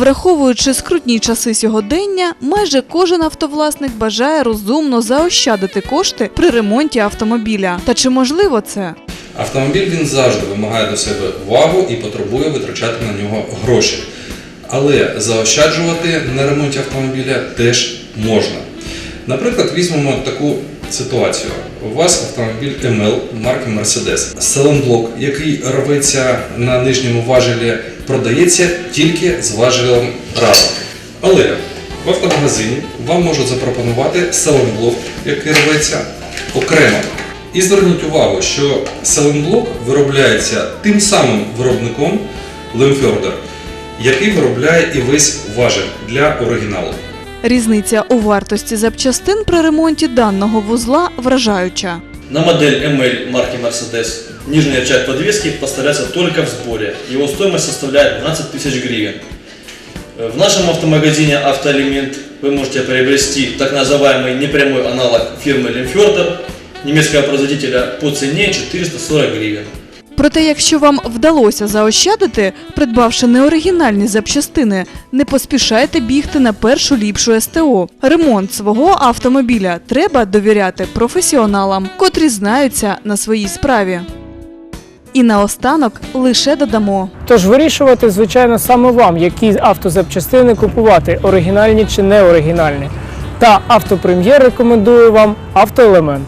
Враховуючи скрутні часи сьогодення, майже кожен автовласник бажає розумно заощадити кошти при ремонті автомобіля. Та чи можливо це? Автомобіль він завжди вимагає до себе увагу і потребує витрачати на нього гроші. Але заощаджувати на ремонті автомобіля теж можна. Наприклад, візьмемо таку ситуацію. У вас автомобіль ML марки Mercedes. Селенблок, який рветься на нижньому важелі, продається тільки з важелем разом. Але в автомагазині вам можуть запропонувати селенблок, який рветься окремо. І зверніть увагу, що селенблок виробляється тим самим виробником Lemfjorder, який виробляє і весь важель для оригіналу. Різниця у вартості запчастин при ремонті даного вузла вражаюча. На модель ML марки Mercedes нижняя часть подвески поставляется только в сборе. Его стоимость составляет 12 тысяч гривен. Э, В нашем автомагазине «Автоэлемент» вы можете приобрести так называемый непрямой аналог фирмы Lemfjorder немецкого производителя по цене 440 гривен. Проте, якщо вам вдалося заощадити, придбавши неоригінальні запчастини, не поспішайте бігти на першу ліпшу СТО. Ремонт свого автомобіля треба довіряти професіоналам, котрі знаються на своїй справі. І наостанок лише додамо. Тож вирішувати, звичайно, саме вам, які автозапчастини купувати, оригінальні чи не оригінальні. Та автопрем'єр рекомендує вам автоелемент.